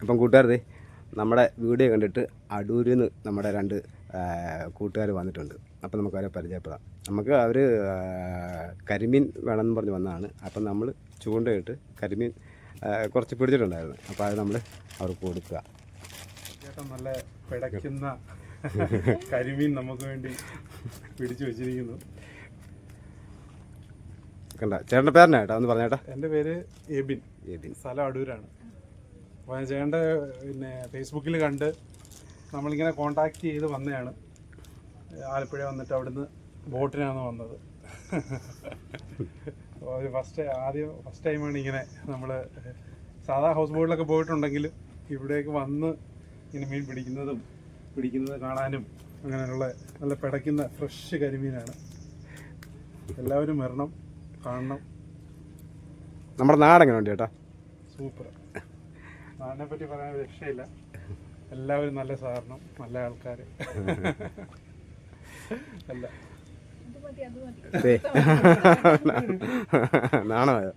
അപ്പം കൂട്ടുകാരത് നമ്മുടെ വീഡിയോ കണ്ടിട്ട് അടൂരിൽ നിന്ന് നമ്മുടെ രണ്ട് കൂട്ടുകാർ വന്നിട്ടുണ്ട്. അപ്പം നമുക്ക് അവരെ പരിചയപ്പെടാം. നമുക്ക് അവർ കരിമീൻ വേണമെന്ന് പറഞ്ഞ് വന്നതാണ്. അപ്പം നമ്മൾ ചൂണ്ടയിട്ട് കരിമീൻ കുറച്ച് പിടിച്ചിട്ടുണ്ടായിരുന്നു. അപ്പോൾ അത് നമ്മൾ അവർക്ക് കൊടുക്കുക. നല്ല പിടയ്ക്കുന്ന കരിമീൻ നമുക്ക് വേണ്ടി പിടിച്ചു വെച്ചിരിക്കുന്നു. കണ്ട? ചേട്ടന്റെ പേരനാ കേട്ടോ ഒന്ന് പറഞ്ഞേട്ടാ. എന്റെ പേര് എബിൻ എബിൻ സ്ഥലം അടൂരാണ്. അപ്പോൾ ചേട്ടന്റെ പിന്നെ ഫേസ്ബുക്കിൽ കണ്ട് നമ്മളിങ്ങനെ കോണ്ടാക്ട് ചെയ്ത് വന്നതാണ് ആലപ്പുഴ വന്നിട്ട് അവിടുന്ന് ബോട്ടിനാണ് വന്നത്. ഫസ്റ്റ് ആദ്യം ഫസ്റ്റ് ടൈമാണ് ഇങ്ങനെ നമ്മൾ സാധാ ഹൗസ് ബോട്ടിലൊക്കെ പോയിട്ടുണ്ടെങ്കിൽ ഇവിടേക്ക് വന്ന് ഇങ്ങനെ മീൻ പിടിക്കുന്നതും പിടിക്കുന്നത് കാണാനും അങ്ങനെയുള്ള നല്ല പിടയ്ക്കുന്ന ഫ്രഷ് കരിമീനാണ്. എല്ലാവരും വരണം കാണണം. നമ്മുടെ നാടെങ്ങനെ ഉണ്ട് ചേട്ടാ? സൂപ്പർ. നാടിനെ പറ്റി പറയാൻ രക്ഷയില്ല. എല്ലാവരും നല്ല സഹകരണം നല്ല ആൾക്കാർ അല്ല. ദേ. നാണമായോ?